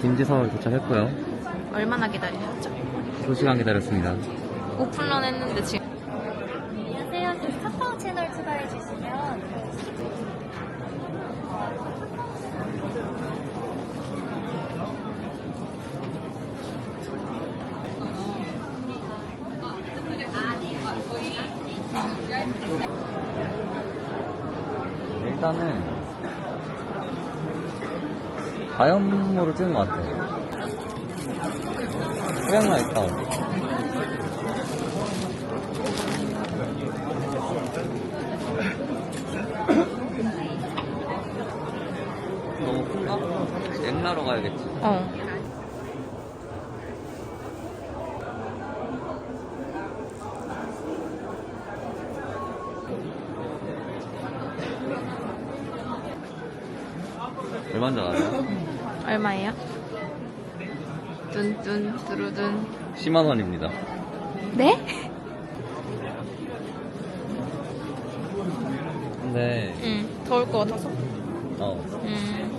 김지서울 도착했고요. 얼마나 기다리셨죠? 2시간 기다렸습니다. 오픈런 했는데 지금 안녕하세요. 그 카카오 채널 추가해 주시면 일단은 자연모를 찍은 것 같아요. 소양나 있다. 너무 큰가? 옛날로 가야겠지. 어 얼마인지 알아요? 얼마예요? 뚠뚠 두루둔 10만 원입니다. 네? 근데 응 더울 것 같아서 어 음